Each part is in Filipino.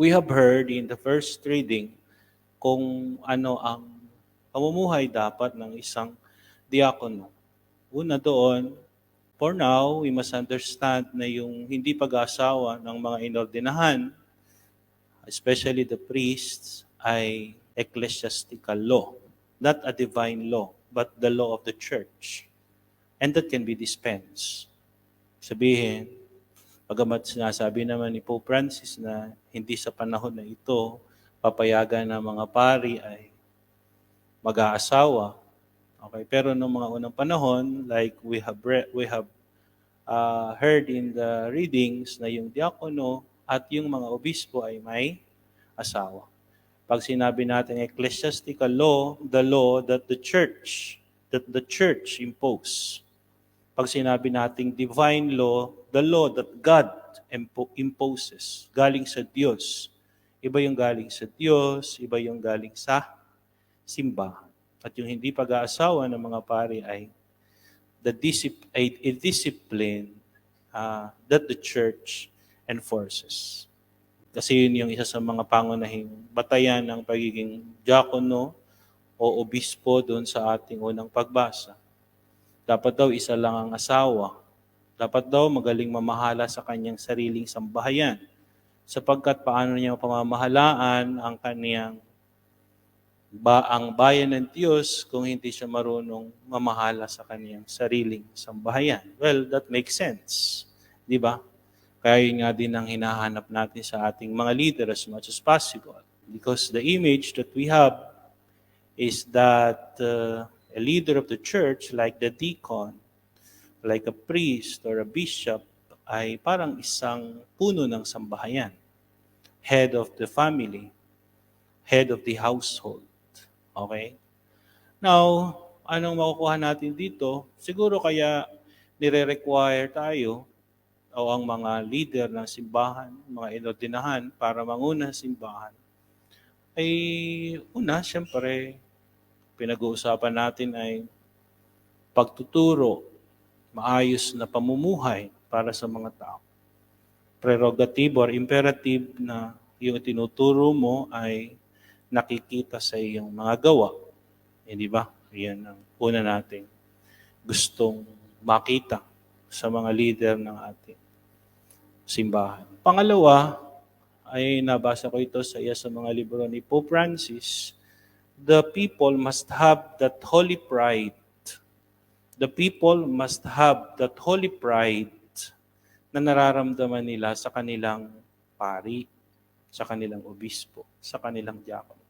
we have heard in the first reading kung ano ang pamumuhay dapat ng isang diakono. Una doon, for now, we must understand na yung hindi pag-asawa ng mga inordinahan, especially the priests, ay ecclesiastical law. Not a divine law, but the law of the church. And that can be dispensed. Sabihin, Pagamat sinasabi naman ni Pope Francis na hindi sa panahon na ito papayagan ng mga pari ay mag-aasawa. Okay, pero noong mga unang panahon, like we have re- we have uh, heard in the readings na yung diakono at yung mga obispo ay may asawa. Pag sinabi natin ecclesiastical law, the law that the church that the church impose. Pag sinabi nating divine law, the law that God impo- imposes, galing sa Diyos. Iba yung galing sa Diyos, iba yung galing sa simbahan. At yung hindi pag-aasawa ng mga pari ay the disip- a, a discipline uh, that the church enforces. Kasi yun yung isa sa mga pangunahing batayan ng pagiging diakono o obispo doon sa ating unang pagbasa. Dapat daw isa lang ang asawa. Dapat daw magaling mamahala sa kanyang sariling sambahayan. Sapagkat paano niya pamamahalaan ang kaniyang ba ang bayan ng Diyos kung hindi siya marunong mamahala sa kaniyang sariling sambahayan. Well, that makes sense. Di ba? Kaya yun nga din ang hinahanap natin sa ating mga leader as much as possible. Because the image that we have is that uh, a leader of the church, like the deacon, like a priest or a bishop, ay parang isang puno ng sambahayan. Head of the family, head of the household. Okay? Now, anong makukuha natin dito? Siguro kaya nire-require tayo o ang mga leader ng simbahan, mga inordinahan para manguna simbahan, ay una, siyempre, pinag-uusapan natin ay pagtuturo, maayos na pamumuhay para sa mga tao. Prerogative or imperative na yung tinuturo mo ay nakikita sa iyong mga gawa. Hindi ba? Yan ang una nating gustong makita sa mga leader ng ating simbahan. Pangalawa, ay nabasa ko ito sa iya sa mga libro ni Pope Francis, the people must have that holy pride. The people must have that holy pride na nararamdaman nila sa kanilang pari, sa kanilang obispo, sa kanilang diakon.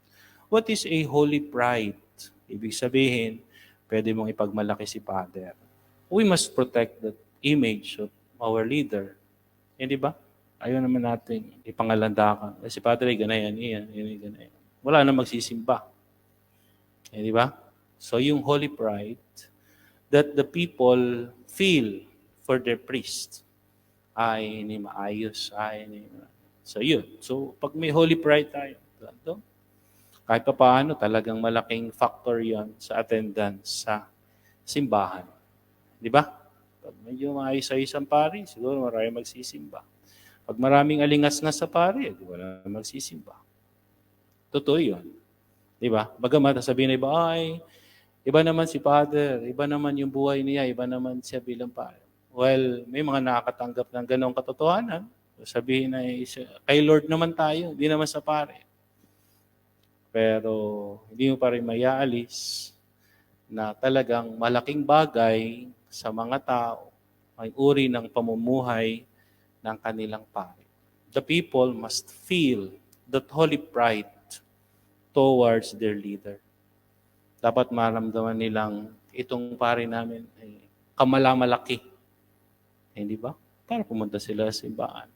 What is a holy pride? Ibig sabihin, pwede mong ipagmalaki si Father. We must protect that image of our leader. Hindi ba? Ayaw naman natin ipangalandakan. Eh, si Padre, ganayan, iyan, iyan, ganayan. Wala na magsisimba. Eh, di ba? So yung holy pride that the people feel for their priest ay ni maayos, ay ni... So yun. So pag may holy pride tayo, ito, kahit pa paano, talagang malaking factor yon sa attendance sa simbahan. Di ba? Pag medyo maayos-ayos ang pari, siguro marami magsisimba. Pag maraming alingas na sa pari, di wala magsisimba. Totoo yun. Di ba? Bagamat sabihin na iba, ay, iba naman si Father, iba naman yung buhay niya, iba naman siya bilang pare. Well, may mga nakakatanggap ng ganong katotohanan. Sabihin na, kay Lord naman tayo, hindi naman sa pare. Pero hindi mo pa rin mayaalis na talagang malaking bagay sa mga tao ay uri ng pamumuhay ng kanilang pare. The people must feel that holy pride towards their leader. Dapat maramdaman nilang itong pare namin ay kamalamalaki. Hindi ba? Para pumunta sila sa simbahan.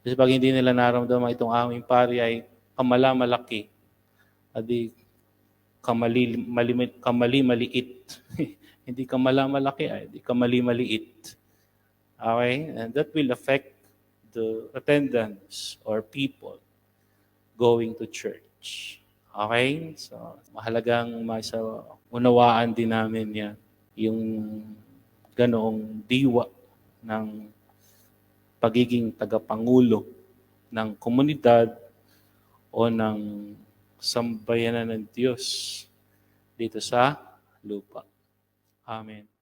Kasi pag hindi nila naramdaman itong aming pare ay kamalamalaki, adi kamali, mali, kamali maliit. hindi kamalamalaki ay di kamali maliit. Okay? And that will affect the attendance or people going to church. Okay? So, mahalagang masa unawaan din namin yan. Yung ganoong diwa ng pagiging tagapangulo ng komunidad o ng sambayanan ng Diyos dito sa lupa. Amen.